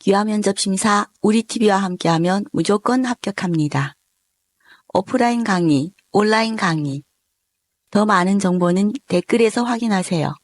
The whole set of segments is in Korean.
귀화 면접 심사 우리TV와 함께하면 무조건 합격합니다. 오프라인 강의, 온라인 강의. 더 많은 정보는 댓글에서 확인하세요.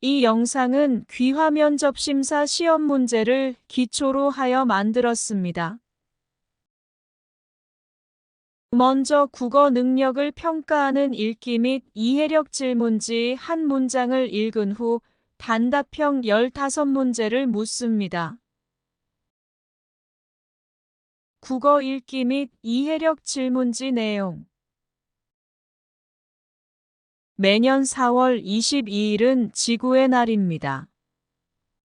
이 영상은 귀화 면접 심사 시험 문제를 기초로 하여 만들었습니다. 먼저 국어 능력을 평가하는 읽기 및 이해력 질문지 한 문장을 읽은 후 단답형 15문제를 묻습니다. 국어 읽기 및 이해력 질문지 내용 매년 4월 22일은 지구의 날입니다.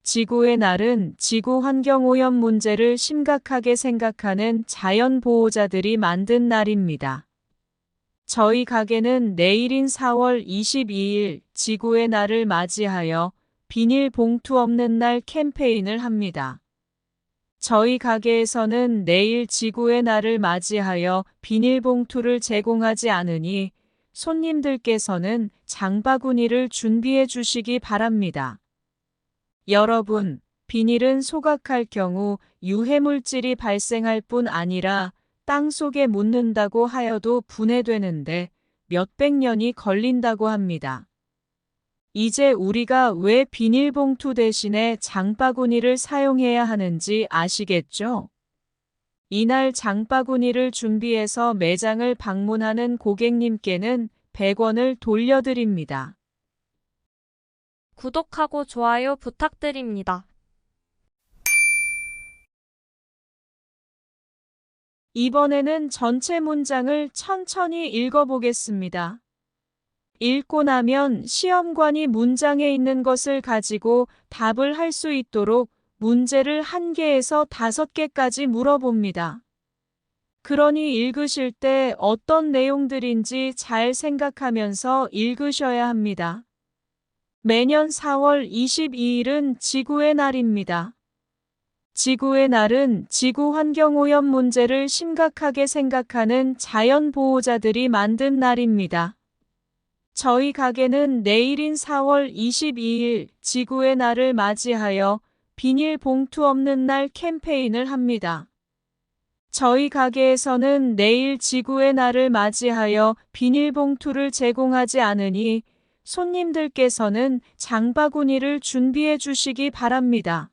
지구의 날은 지구 환경 오염 문제를 심각하게 생각하는 자연 보호자들이 만든 날입니다. 저희 가게는 내일인 4월 22일 지구의 날을 맞이하여 비닐 봉투 없는 날 캠페인을 합니다. 저희 가게에서는 내일 지구의 날을 맞이하여 비닐봉투를 제공하지 않으니 손님들께서는 장바구니를 준비해 주시기 바랍니다. 여러분, 비닐은 소각할 경우 유해물질이 발생할 뿐 아니라 땅 속에 묻는다고 하여도 분해되는데 몇백 년이 걸린다고 합니다. 이제 우리가 왜 비닐봉투 대신에 장바구니를 사용해야 하는지 아시겠죠? 이날 장바구니를 준비해서 매장을 방문하는 고객님께는 100원을 돌려드립니다. 구독하고 좋아요 부탁드립니다. 이번에는 전체 문장을 천천히 읽어보겠습니다. 읽고 나면 시험관이 문장에 있는 것을 가지고 답을 할 수 있도록 문제를 한 개에서 다섯 개까지 물어봅니다. 그러니 읽으실 때 어떤 내용들인지 잘 생각하면서 읽으셔야 합니다. 매년 4월 22일은 지구의 날입니다. 지구의 날은 지구 환경 오염 문제를 심각하게 생각하는 자연 보호자들이 만든 날입니다. 저희 가게는 내일인 4월 22일 지구의 날을 맞이하여 비닐 봉투 없는 날 캠페인을 합니다. 저희 가게에서는 내일 지구의 날을 맞이하여 비닐봉투를 제공하지 않으니 손님들께서는 장바구니를 준비해 주시기 바랍니다.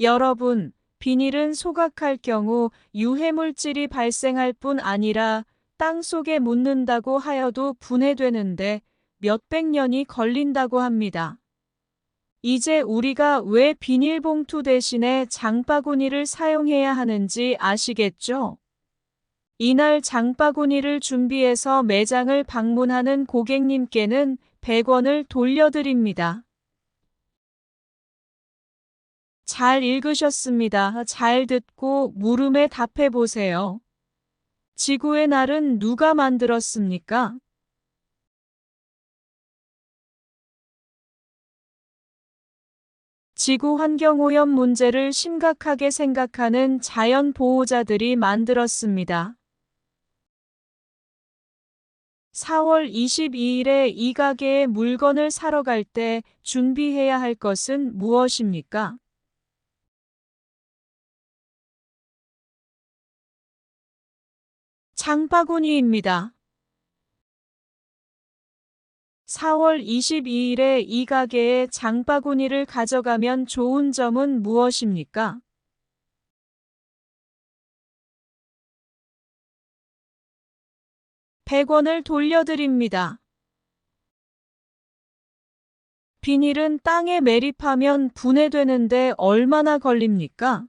여러분, 비닐은 소각할 경우 유해물질이 발생할 뿐 아니라 땅 속에 묻는다고 하여도 분해되는데 몇백 년이 걸린다고 합니다. 이제 우리가 왜 비닐봉투 대신에 장바구니를 사용해야 하는지 아시겠죠? 이날 장바구니를 준비해서 매장을 방문하는 고객님께는 100원을 돌려드립니다. 잘 읽으셨습니다. 잘 듣고 물음에 답해 보세요. 지구의 날은 누가 만들었습니까? 지구 환경 오염 문제를 심각하게 생각하는 자연 보호자들이 만들었습니다. 4월 22일에 이 가게에 물건을 사러 갈 때 준비해야 할 것은 무엇입니까? 장바구니입니다. 4월 22일에 이 가게에 장바구니를 가져가면 좋은 점은 무엇입니까? 백 원을 돌려드립니다. 비닐은 땅에 매립하면 분해되는데 얼마나 걸립니까?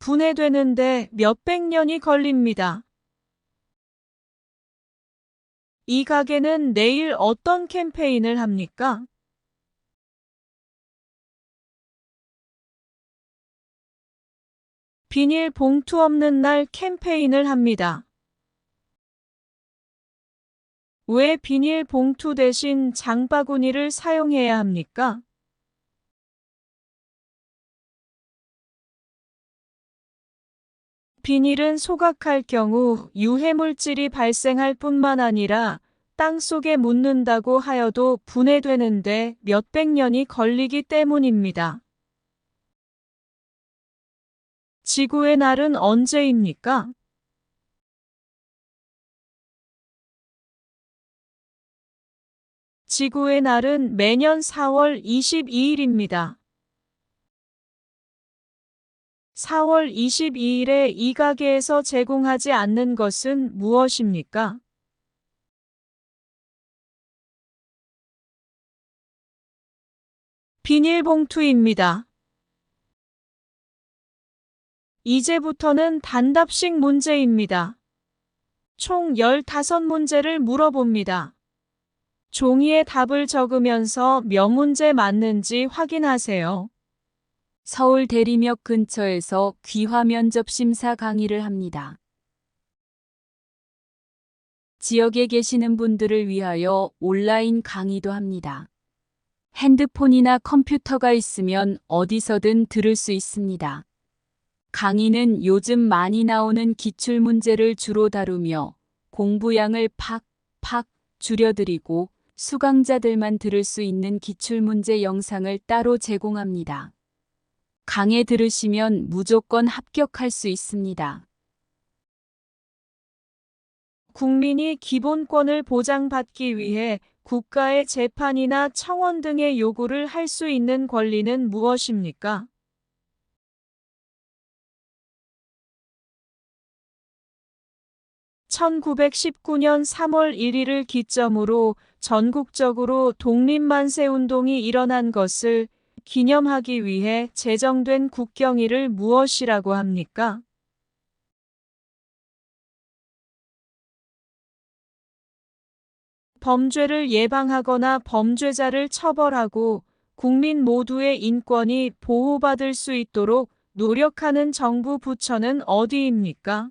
분해되는데 몇백 년이 걸립니다. 이 가게는 내일 어떤 캠페인을 합니까? 비닐 봉투 없는 날 캠페인을 합니다. 왜 비닐 봉투 대신 장바구니를 사용해야 합니까? 비닐은 소각할 경우 유해물질이 발생할 뿐만 아니라 땅 속에 묻는다고 하여도 분해되는데 몇백 년이 걸리기 때문입니다. 지구의 날은 언제입니까? 지구의 날은 매년 4월 22일입니다. 4월 22일에 이 가게에서 제공하지 않는 것은 무엇입니까? 비닐봉투입니다. 이제부터는 단답식 문제입니다. 총 15문제를 물어봅니다. 종이에 답을 적으면서 몇 문제 맞는지 확인하세요. 서울 대리역 근처에서 귀화 면접 심사 강의를 합니다. 지역에 계시는 분들을 위하여 온라인 강의도 합니다. 핸드폰이나 컴퓨터가 있으면 어디서든 들을 수 있습니다. 강의는 요즘 많이 나오는 기출문제를 주로 다루며 공부량을 팍팍 줄여드리고 수강자들만 들을 수 있는 기출문제 영상을 따로 제공합니다. 강의 들으시면 무조건 합격할 수 있습니다. 국민이 기본권을 보장받기 위해 국가의 재판이나 청원 등의 요구를 할 수 있는 권리는 무엇입니까? (1919년 3월 1일을 기점으로) 전국적으로 독립만세 운동이 일어난 것을 기념하기 위해 제정된 국경일을 무엇이라고 합니까? 범죄를 예방하거나 범죄자를 처벌하고 국민 모두의 인권이 보호받을 수 있도록 노력하는 정부 부처는 어디입니까?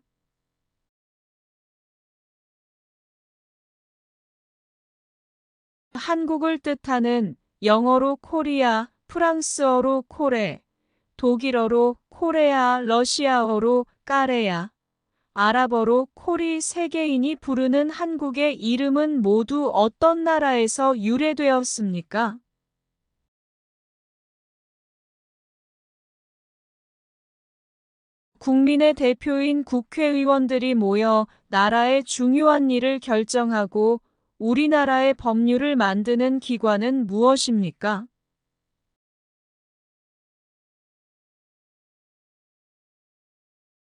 한국을 뜻하는 영어로 코리아, 프랑스어로 코레, 독일어로 코레아, 러시아어로 까레야, 아랍어로 코리 세계인이 부르는 한국의 이름은 모두 어떤 나라에서 유래되었습니까? 국민의 대표인 국회의원들이 모여 나라의 중요한 일을 결정하고 우리나라의 법률을 만드는 기관은 무엇입니까?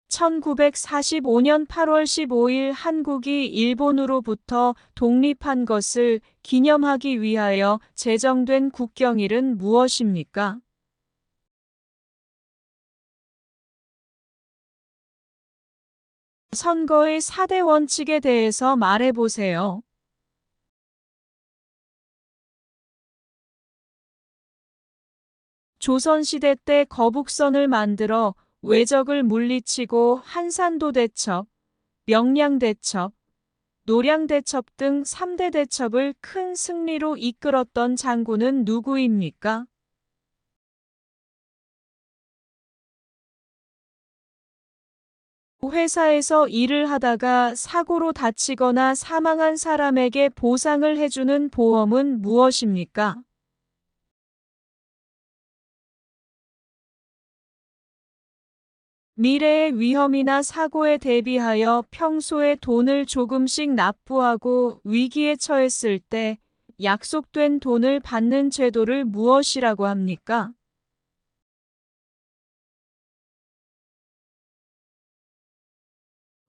(1945년 8월 15일) 한국이 일본으로부터 독립한 것을 기념하기 위하여 제정된 국경일은 무엇입니까? 선거의 4대 원칙에 대해서 말해보세요. 조선시대 때 거북선을 만들어 외적을 물리치고 한산도 대첩, 명량 대첩, 노량 대첩 등 3대 대첩을 큰 승리로 이끌었던 장군은 누구입니까? 회사에서 일을 하다가 사고로 다치거나 사망한 사람에게 보상을 해주는 보험은 무엇입니까? 미래의 위험이나 사고에 대비하여 평소에 돈을 조금씩 납부하고 위기에 처했을 때 약속된 돈을 받는 제도를 무엇이라고 합니까?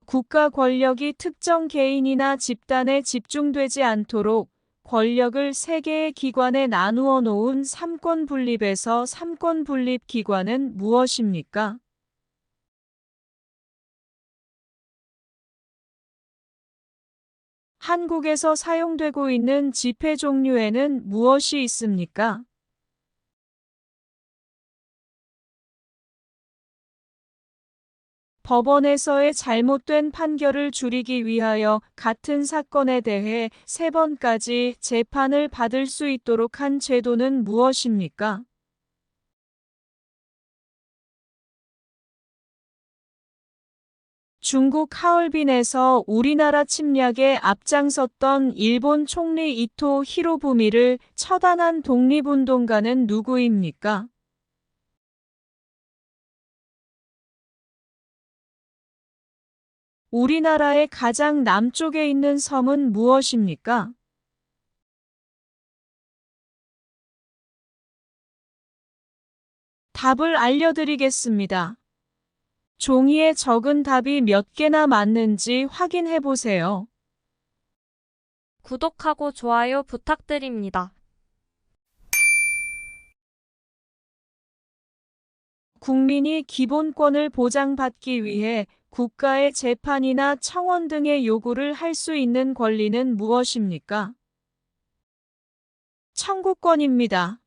국가 권력이 특정 개인이나 집단에 집중되지 않도록 권력을 세 개의 기관에 나누어 놓은 삼권 분립에서 삼권 분립 기관은 무엇입니까? 한국에서 사용되고 있는 지폐 종류에는 무엇이 있습니까? 법원에서의 잘못된 판결을 줄이기 위하여 같은 사건에 대해 세 번까지 재판을 받을 수 있도록 한 제도는 무엇입니까? 중국 하얼빈에서 우리나라 침략에 앞장섰던 일본 총리 이토 히로부미를 처단한 독립운동가는 누구입니까? 우리나라의 가장 남쪽에 있는 섬은 무엇입니까? 답을 알려드리겠습니다. 종이에 적은 답이 몇 개나 맞는지 확인해 보세요. 구독하고 좋아요 부탁드립니다. 국민이 기본권을 보장받기 위해 국가의 재판이나 청원 등의 요구를 할 수 있는 권리는 무엇입니까? 청구권입니다.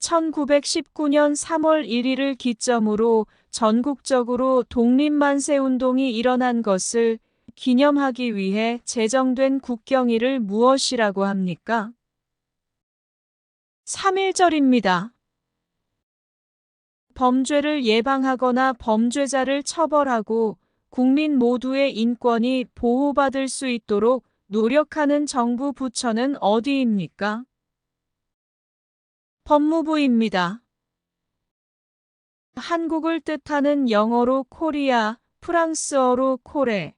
1919년 3월 1일을 기점으로 전국적으로 독립만세 운동이 일어난 것을 기념하기 위해 제정된 국경일을 무엇이라고 합니까? 3.1절입니다. 범죄를 예방하거나 범죄자를 처벌하고 국민 모두의 인권이 보호받을 수 있도록 노력하는 정부 부처는 어디입니까? 법무부입니다. 한국을 뜻하는 영어로 코리아, 프랑스어로 코레,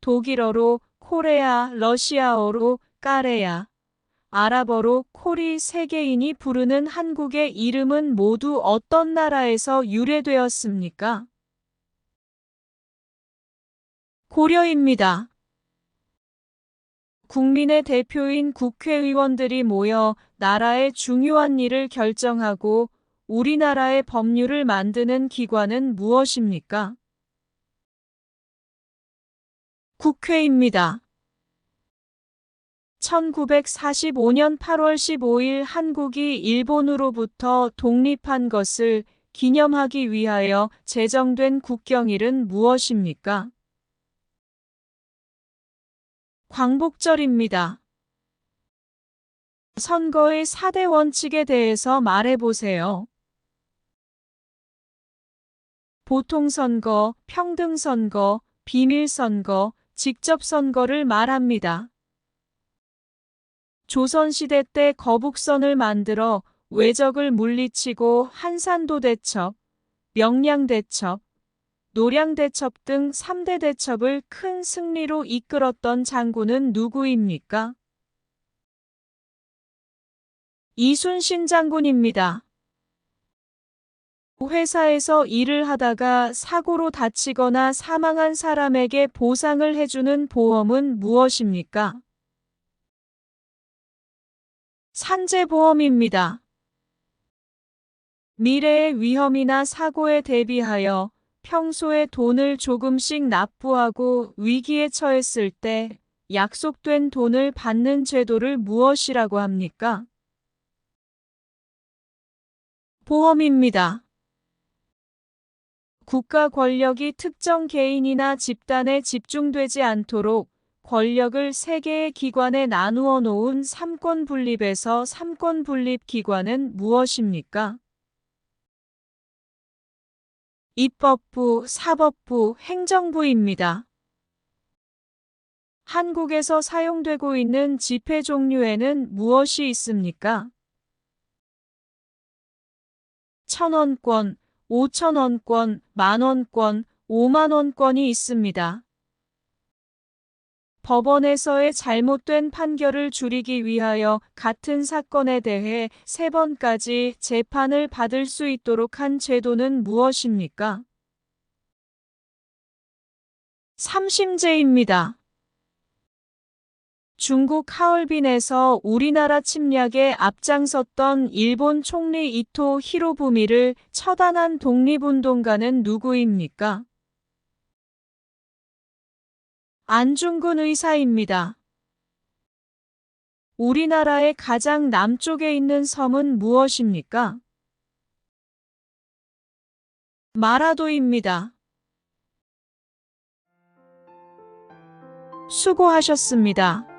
독일어로 코레아, 러시아어로 까레야, 아랍어로 코리 세 개인이 부르는 한국의 이름은 모두 어떤 나라에서 유래되었습니까? 고려입니다. 국민의 대표인 국회의원들이 모여 나라의 중요한 일을 결정하고 우리나라의 법률을 만드는 기관은 무엇입니까? 국회입니다. 1945년 8월 15일 한국이 일본으로부터 독립한 것을 기념하기 위하여 제정된 국경일은 무엇입니까? 광복절입니다. 선거의 4대 원칙에 대해서 말해보세요. 보통선거, 평등선거, 비밀선거, 직접선거를 말합니다. 조선시대 때 거북선을 만들어 외적을 물리치고 한산도 대첩, 명량 대첩, 노량 대첩 등 3대 대첩을 큰 승리로 이끌었던 장군은 누구입니까? 이순신 장군입니다. 회사에서 일을 하다가 사고로 다치거나 사망한 사람에게 보상을 해주는 보험은 무엇입니까? 산재보험입니다. 미래의 위험이나 사고에 대비하여 평소에 돈을 조금씩 납부하고 위기에 처했을 때 약속된 돈을 받는 제도를 무엇이라고 합니까? 보험입니다. 국가 권력이 특정 개인이나 집단에 집중되지 않도록 권력을 세 개의 기관에 나누어 놓은 삼권 분립에서 삼권 분립 기관은 무엇입니까? 입법부, 사법부, 행정부입니다. 한국에서 사용되고 있는 지폐 종류에는 무엇이 있습니까? 천원권, 오천원권, 만원권, 오만원권이 있습니다. 법원에서의 잘못된 판결을 줄이기 위하여 같은 사건에 대해 세 번까지 재판을 받을 수 있도록 한 제도는 무엇입니까? 삼심제입니다. 중국 하얼빈에서 우리나라 침략에 앞장섰던 일본 총리 이토 히로부미를 처단한 독립운동가는 누구입니까? 안중근 의사입니다. 우리나라의 가장 남쪽에 있는 섬은 무엇입니까? 마라도입니다. 수고하셨습니다.